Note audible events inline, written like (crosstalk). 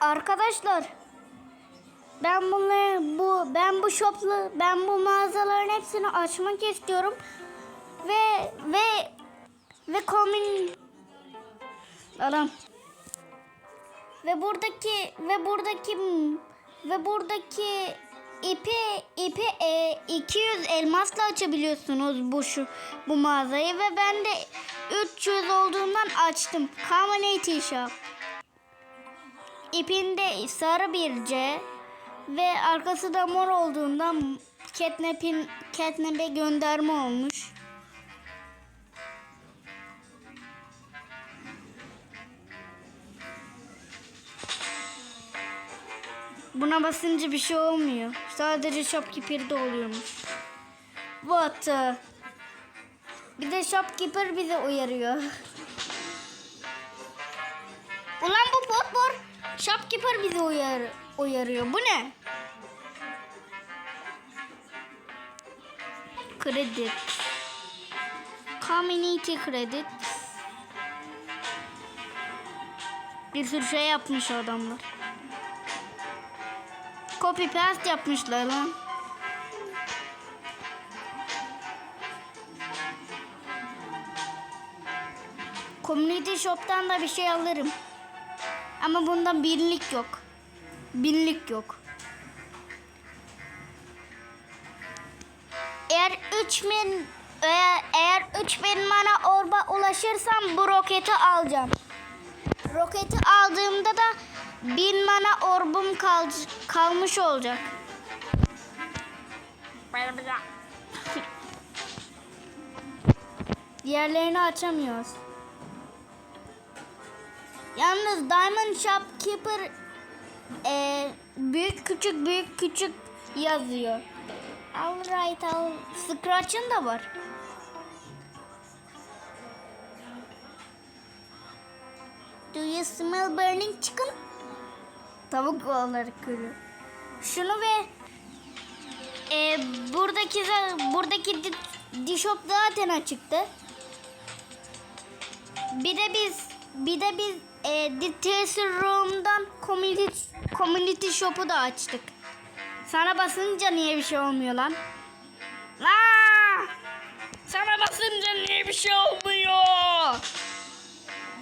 Arkadaşlar ben bunları bu ben bu shoplu ben bu mağazaların hepsini açmak istiyorum ve ve ve komün adam ve buradaki ve buradaki ve buradaki ipi ipi e, 200 elmasla açabiliyorsunuz bu şu bu mağazayı ve ben de 300 olduğundan açtım. Community Shop. İpinde sarı bir C ve arkası da mor olduğundan Catnap'in Catnap'e gönderme olmuş. Buna basınca bir şey olmuyor. Sadece shopkeeper'de oluyormuş. What? the- Bir de shopkeeper bize uyarıyor. (laughs) Ulan bu bot. Shopkeeper bizi uyar, uyarıyor. Bu ne? Credit. Community credit. Bir sürü şey yapmış adamlar. Copy paste yapmışlar lan. Community Shop'tan da bir şey alırım. Ama bunda binlik yok. Binlik yok. Eğer 3000 eğer, eğer 3000 mana orba ulaşırsam bu roketi alacağım. Roketi aldığımda da 1000 mana orbum kal, kalmış olacak. Diğerlerini açamıyoruz. Yalnız Diamond Shopkeeper e, büyük küçük büyük küçük yazıyor. Alright al. Scratch'ın da var. Do you smell burning chicken? Tavuk olarak görüyor. Şunu ve e, buradaki buradaki di, di shop zaten açıktı. Bir de biz bir de biz e, Room'dan community, community shop'u da açtık. Sana basınca niye bir şey olmuyor lan? Aa! Sana basınca niye bir şey olmuyor?